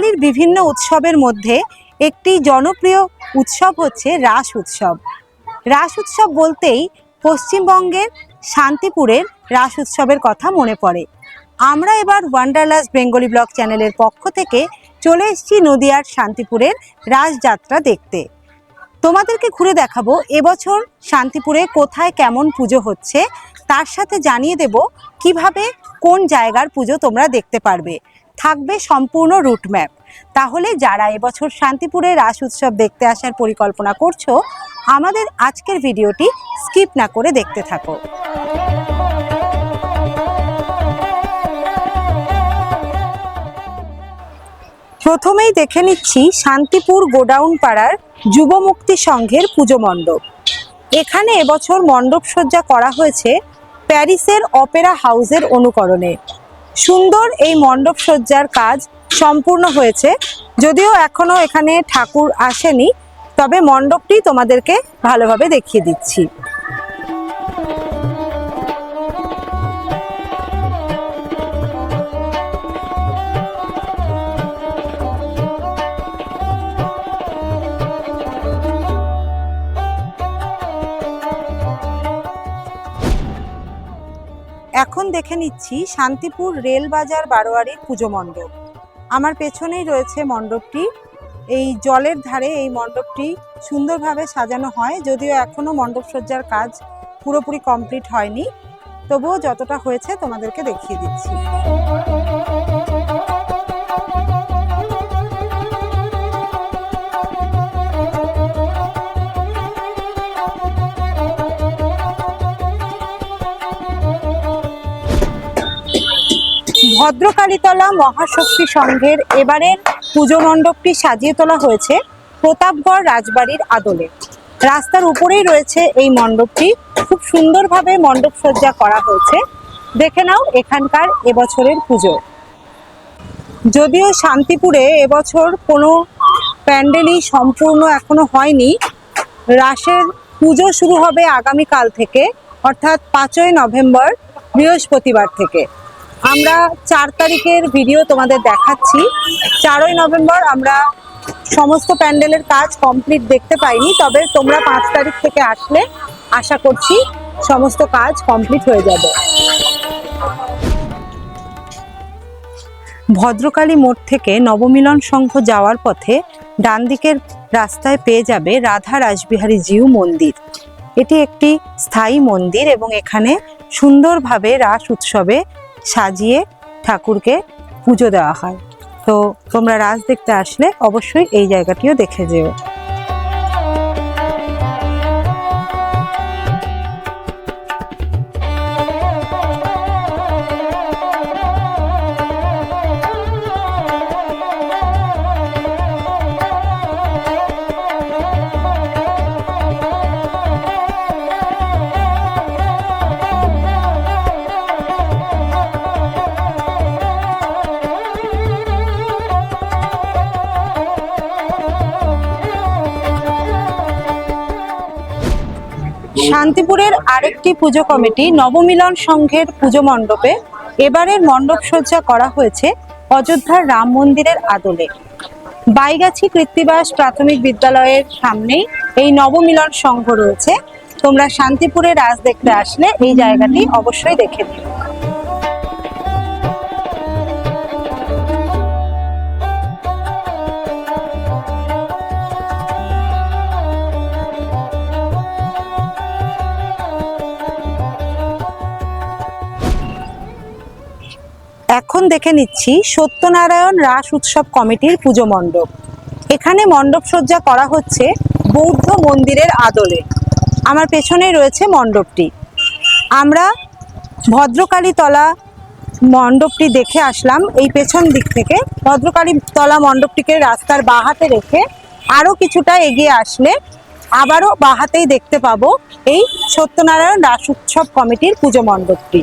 বাঙালির বিভিন্ন উৎসবের মধ্যে একটি জনপ্রিয় উৎসব হচ্ছে রাস উৎসব। রাস উৎসব বলতেই পশ্চিমবঙ্গের শান্তিপুরের রাস উৎসবের কথা মনে পড়ে। আমরা এবার ওয়ান্ডারলাস বেঙ্গলি ব্লগ চ্যানেলের পক্ষ থেকে চলে এসেছি নদিয়ার শান্তিপুরের রাসযাত্রা দেখতে। তোমাদেরকে ঘুরে দেখাবো এবছর শান্তিপুরে কোথায় কেমন পুজো হচ্ছে, তার সাথে জানিয়ে দেব কীভাবে কোন জায়গার পুজো তোমরা দেখতে পারবে। থাকবে সম্পূর্ণ রুট ম্যাপ তাহলে যারা এবছর শান্তিপুরে রাস উৎসব দেখতে আসার পরিকল্পনা করছ, আমাদের আজকের ভিডিওটি স্কিপ না করে দেখতে থাকো। প্রথমেই দেখে নিচ্ছি শান্তিপুর গোডাউন পাড়ার যুবমুক্তি সংঘের পুজো মণ্ডপ। এখানে এবছর মণ্ডপ সজ্জা করা হয়েছে প্যারিসের অপেরা হাউসের অনুকরণে। সুন্দর এই মণ্ডপ সজ্জার কাজ সম্পূর্ণ হয়েছে। যদিও এখনও এখানে ঠাকুর আসেনি, তবে মণ্ডপটি তোমাদেরকে ভালোভাবে দেখিয়ে দিচ্ছি। এখন দেখে নিচ্ছি শান্তিপুর রেল বাজার বারোয়ারির পুজো মণ্ডপ। আমার পেছনেই রয়েছে মণ্ডপটি। এই জলের ধারে এই মণ্ডপটি সুন্দরভাবে সাজানো হয়, যদিও এখনও মণ্ডপসজ্জার কাজ পুরোপুরি কমপ্লিট হয়নি। তবুও যতটা হয়েছে তোমাদেরকে দেখিয়ে দিচ্ছি। ভদ্রকালীতলা মহাশক্তি সংঘের এবারের পুজো মণ্ডপটি সাজিয়ে তোলা হয়েছে প্রতাপগড় রাজবাড়ির আদলে। রাস্তার উপরেই রয়েছে এই মণ্ডপটি। খুব সুন্দরভাবে মণ্ডপ সজ্জা করা হয়েছে। দেখে নাও এখানকার এবছরের পুজো। যদিও শান্তিপুরে এবছর কোনো প্যান্ডেলই সম্পূর্ণ এখনও হয়নি, রাসের পুজো শুরু হবে আগামীকাল থেকে, অর্থাৎ পাঁচই নভেম্বর বৃহস্পতিবার থেকে। আমরা চার তারিখের ভিডিও তোমাদের দেখাচ্ছি। চারই নভেম্বর আমরা সমস্ত প্যান্ডেলের কাজ কমপ্লিট দেখতে পাইনি, তবে তোমরা পাঁচ তারিখ থেকে আসলে আশা করছি সমস্ত কাজ কমপ্লিট হয়ে যাবে। ভদ্রকালী মোড় থেকে নবমিলন সংঘ যাওয়ার পথে ডান দিকের রাস্তায় পেয়ে যাবে রাধা রাসবিহারী জিউ মন্দির। এটি একটি স্থায়ী মন্দির এবং এখানে সুন্দরভাবে রাস উৎসবে সাজিয়ে ঠাকুরকে পুজো দেওয়া হয়। তো তোমরা রাজ দেখতে আসলে অবশ্যই এই জায়গাটিও দেখে যেও। শান্তিপুরের আরেকটি পুজো কমিটি নবমিলন সংঘের পুজো মণ্ডপে এবারের মণ্ডপ সজ্জা করা হয়েছে অযোধ্যার রাম মন্দিরের আদলে। বাইগাছি কৃত্তিবাস প্রাথমিক বিদ্যালয়ের সামনেই এই নবমিলন সংঘ রয়েছে। তোমরা শান্তিপুরে রাজ দেখতে আসলে এই জায়গাটি অবশ্যই দেখে নিও। এখন দেখে নিচ্ছি সত্যনারায়ণ রাস উৎসব কমিটির পুজো মণ্ডপ। এখানে মণ্ডপ সজ্জা করা হচ্ছে বৌদ্ধ মন্দিরের আদলে। আমার পেছনে রয়েছে মণ্ডপটি। আমরা ভদ্রকালী তলা মণ্ডপটি দেখে আসলাম। এই পেছন দিক থেকে ভদ্রকালী তলা মণ্ডপটিকে রাস্তার বাহাতে রেখে আরও কিছুটা এগিয়ে আসলে আবারও বাহাতেই দেখতে পাবো এই সত্যনারায়ণ রাস উৎসব কমিটির পুজো মণ্ডপটি।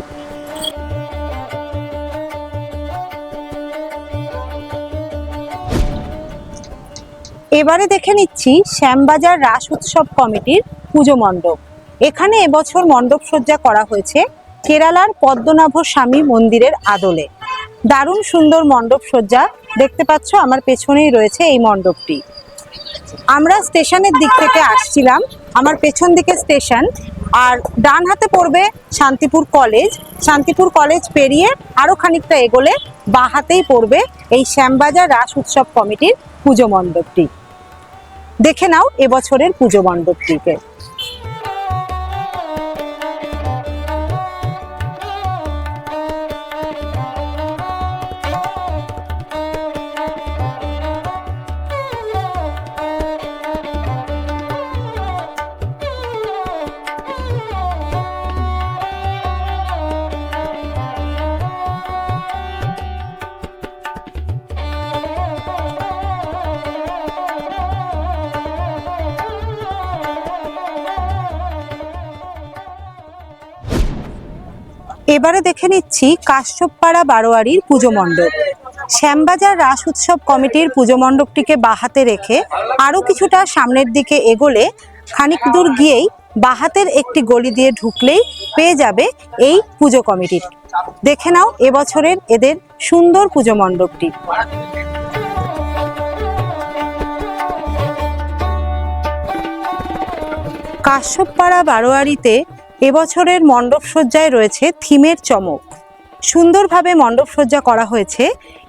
এবারে দেখে নিচ্ছি শ্যামবাজার রাস উৎসব কমিটির পুজো মণ্ডপ। এখানে এবছর মণ্ডপ সজ্জা করা হয়েছে কেরালার পদ্মনাভ স্বামী মন্দিরের আদলে। দারুণ সুন্দর মণ্ডপ সজ্জা দেখতে পাচ্ছ, আমার পেছনেই রয়েছে এই মণ্ডপটি। আমরা স্টেশনের দিক থেকে আসছিলাম, আমার পেছন দিকে স্টেশন আর ডান হাতে পড়বে শান্তিপুর কলেজ। শান্তিপুর কলেজ পেরিয়ে আরও খানিকটা এগোলে বা হাতেই পড়বে এই শ্যামবাজার রাস উৎসব কমিটির পুজো মণ্ডপটি। দেখে নাও এবছরের পুজো মণ্ডপটিকে। এবারে দেখে নিচ্ছি কাশ্যপপাড়া বারোয়ারির পুজো মণ্ডপ। শ্যামবাজার রাস উৎসব কমিটির পুজো মণ্ডপটিকে বাহাতে রেখে আরও কিছুটা সামনের দিকে এগোলে খানিক দূর গিয়েই বাহাতের একটি গলি দিয়ে ঢুকলেই পেয়ে যাবে এই পুজো কমিটির। দেখে নাও এবছরের এদের সুন্দর পুজো মণ্ডপটি। কাশ্যপপাড়া বারোয়ারিতে এবছরের মণ্ডপ সজ্জায় রয়েছে থিমের চমক। সুন্দরভাবে মণ্ডপ সজ্জা করা হয়েছে।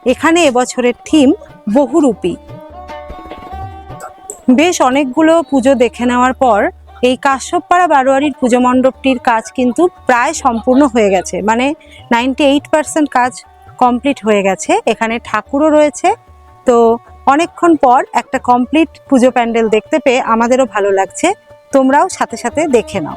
এখানে এবছরের থিম বহুরূপী। বেশ অনেকগুলো পুজো দেখে নেওয়ার পর এই কাশ্যপপাড়া বারোয়ারির পুজো মণ্ডপটির কাজ কিন্তু প্রায় সম্পূর্ণ হয়ে গেছে। মানে নাইনটি এইট পার্সেন্ট কাজ কমপ্লিট হয়ে গেছে। এখানে ঠাকুরও রয়েছে। তো অনেকক্ষণ পর একটা কমপ্লিট পুজো প্যান্ডেল দেখতে পেয়ে আমাদেরও ভালো লাগছে। তোমরাও সাথে সাথে দেখে নাও।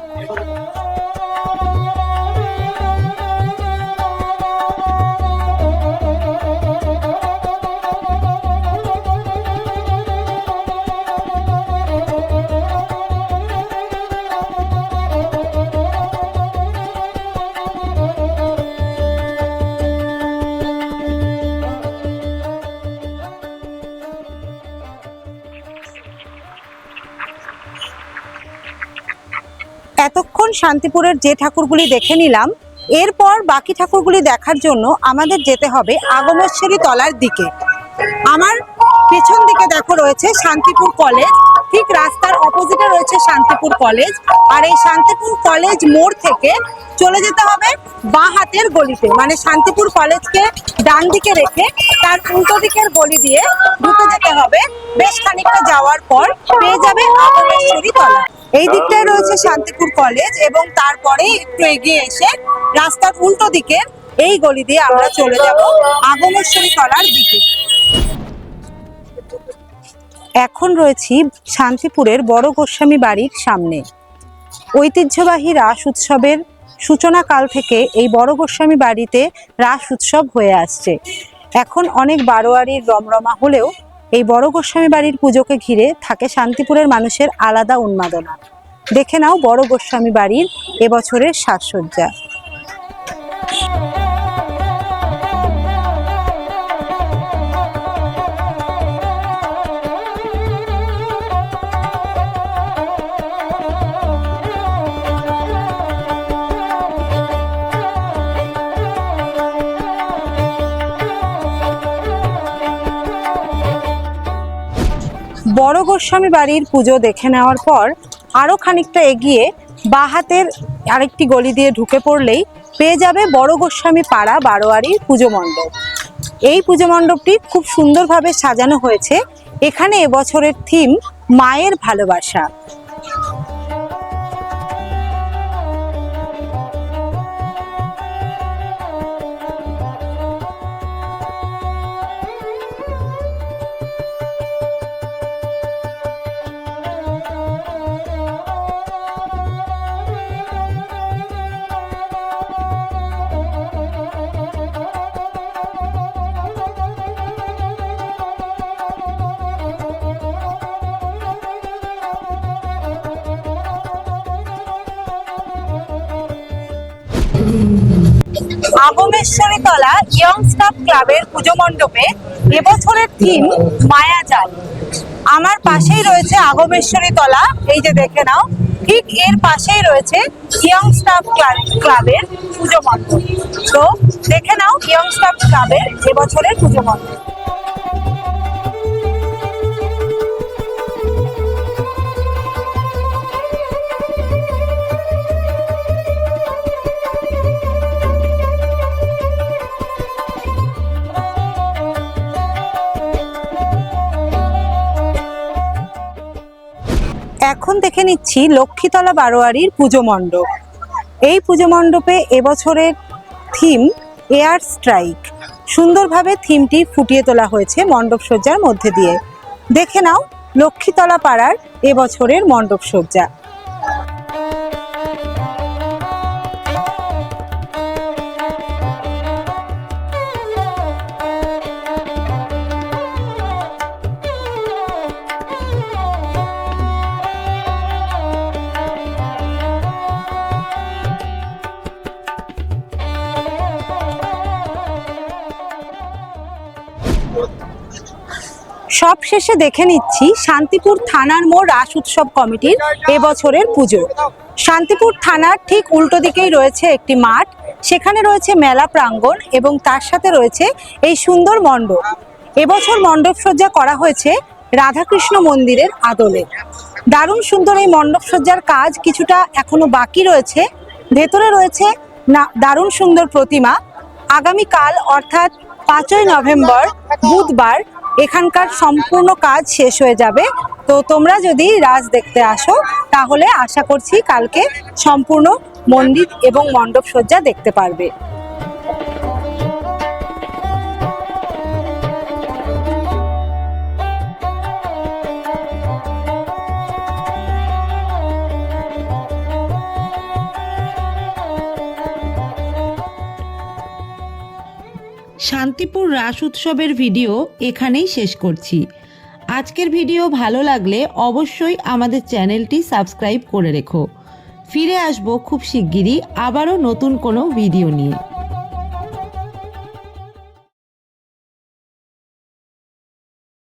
শান্তিপুরের যে ঠাকুরগুলি দেখে নিলাম, এরপর বাকি ঠাকুরগুলি দেখার জন্য আমাদের যেতে হবে আগমেশ্বরী তলার দিকে। আমার পেছন দিকে দেখো রয়েছে শান্তিপুর কলেজ, ঠিক রাস্তার অপোজিটে রয়েছে শান্তিপুর কলেজ, আর এই শান্তিপুর কলেজ মোড় থেকে চলে যেতে হবে বাঁ হাতের গলিতে। মানে শান্তিপুর কলেজকে ডান দিকে রেখে তার উল্টো দিকের গলি দিয়ে ঢুকে যেতে হবে। বেশ খানিকটা যাওয়ার পর পেয়ে যাবে আগমেশ্বরী তলা। এই দিকটায় রয়েছে শান্তিপুর কলেজ এবং তারপরে একটু এগিয়ে এসে রাস্তার উল্টো দিকে এই গলি দিয়ে আমরা চলে যাব আগমেশ্বরী তলার দিকে। এখন রয়েছি শান্তিপুরের বড় গোস্বামী বাড়ির সামনে। ঐতিহ্যবাহী রাস উৎসবের সূচনা কাল থেকে এই বড় গোস্বামী বাড়িতে রাস উৎসব হয়ে আসছে। এখন অনেক বারোয়ারির রমরমা হলেও এই বড় গোস্বামী বাড়ির পুজোকে ঘিরে থাকে শান্তিপুরের মানুষের আলাদা উন্মাদনা। দেখে নাও বড় গোস্বামী বাড়ির এবছরের সাজসজ্জা। বড় গোস্বামী বাড়ির পুজো দেখে নেওয়ার পর আরও খানিকটা এগিয়ে বাহাতের আরেকটি গলি দিয়ে ঢুকে পড়লেই পেয়ে যাবে বড় গোস্বামী পাড়া বারোয়ারির পুজো মণ্ডপ। এই পুজো মণ্ডপটি খুব সুন্দরভাবে সাজানো হয়েছে। এখানে এবছরের থিম মায়ের ভালোবাসা। আগমেশ্বরী তলা ইয়ং স্টাফ ক্লাবের পুজো মণ্ডপে এবছরের থিম মায়া মায়াজাল আমার পাশেই রয়েছে আগমেশ্বরী তলা, এই যে দেখে নাও, ঠিক এর পাশেই রয়েছে ইয়ং স্টাফ ক্লাবের পুজো মণ্ডপ। তো দেখে নাও ইয়ং স্টাফ ক্লাবের এবছরের পুজো মণ্ডপ। এখন দেখে নিচ্ছি লক্ষ্মীতলা বারোয়ারির পুজো মণ্ডপ। এই পুজো মণ্ডপে এবছরের থিম এয়ার স্ট্রাইক। সুন্দরভাবে থিমটি ফুটিয়ে তোলা হয়েছে মণ্ডপ সজ্জার মধ্যে দিয়ে। দেখে নাও লক্ষ্মীতলা পাড়ার এবছরের মণ্ডপ সজ্জা। সব শেষে দেখে নিচ্ছি শান্তিপুর থানার মোড় রাস উৎসব কমিটির এবছরের পুজো। শান্তিপুর থানার ঠিক উল্টো দিকেই রয়েছে একটি মাঠ। সেখানে রয়েছে মেলা প্রাঙ্গণ এবং তার সাথে রয়েছে এই সুন্দর মণ্ডপ। এবছর মণ্ডপ সজ্জা করা হয়েছে রাধাকৃষ্ণ মন্দিরের আদলে। দারুণ সুন্দর এই মণ্ডপ সজ্জার কাজ কিছুটা এখনও বাকি রয়েছে। ভেতরে রয়েছে না, দারুণ সুন্দর প্রতিমা। আগামীকাল অর্থাৎ পাঁচই নভেম্বর, বুধবার এখানকার সম্পূর্ণ কাজ শেষ হয়ে যাবে। তো তোমরা যদি রাজ দেখতে আসো, তাহলে আশা করছি কালকে সম্পূর্ণ মন্দির এবং মণ্ডপ সজ্জা দেখতে পারবে। শান্তিপুর রাস উৎসবের ভিডিও এখানেই শেষ করছি। আজকের ভিডিও ভালো লাগলে অবশ্যই আমাদের চ্যানেলটি সাবস্ক্রাইব করে রেখো। ফিরে আসব খুব শিগগিরই আবারও নতুন কোনো ভিডিও নিয়ে।